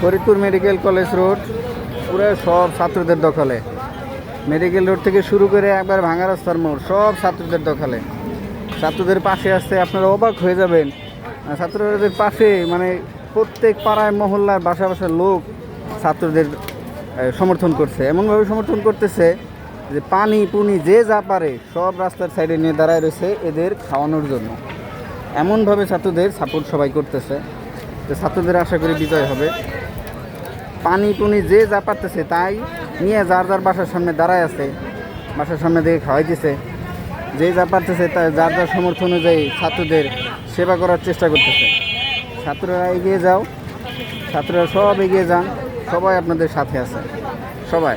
Faridpur medical college road, পুরো সব ছাত্রদের দখলে। মেডিকেল রোড থেকে শুরু করে একবার ভাঙা রাস্তার মোড়, সব ছাত্রদের দখলে। ছাত্রদের পাশে আসতে আপনারা অবাক হয়ে যাবেন। ছাত্রদের পাশে মানে প্রত্যেক পাড়ায়, মহল্লার বাসা বাসার লোক ছাত্রদের সমর্থন করছে। এমনভাবে সমর্থন করতেছে যে পানি পুনি যে যা পারে সব রাস্তার সাইডে নিয়ে দাঁড়ায় রয়েছে এদের খাওয়ানোর জন্য। এমনভাবে ছাত্রদের সাপোর্ট সবাই করতেছে। তো ছাত্রদের আশা করি বিজয় হবে। পানি পুনি যে যা পারতেছে তাই নিয়ে যার যার বাসার সামনে দাঁড়ায় আছে, বাসার সামনে দিয়ে খাওয়াইতেছে যে যা পারতেছে তা যার যার সমর্থ অনুযায়ী ছাত্রদের সেবা করার চেষ্টা করতেছে। ছাত্ররা এগিয়ে যাও, ছাত্ররা সব এগিয়ে যান, সবাই আপনাদের সাথে আছে। সবাই।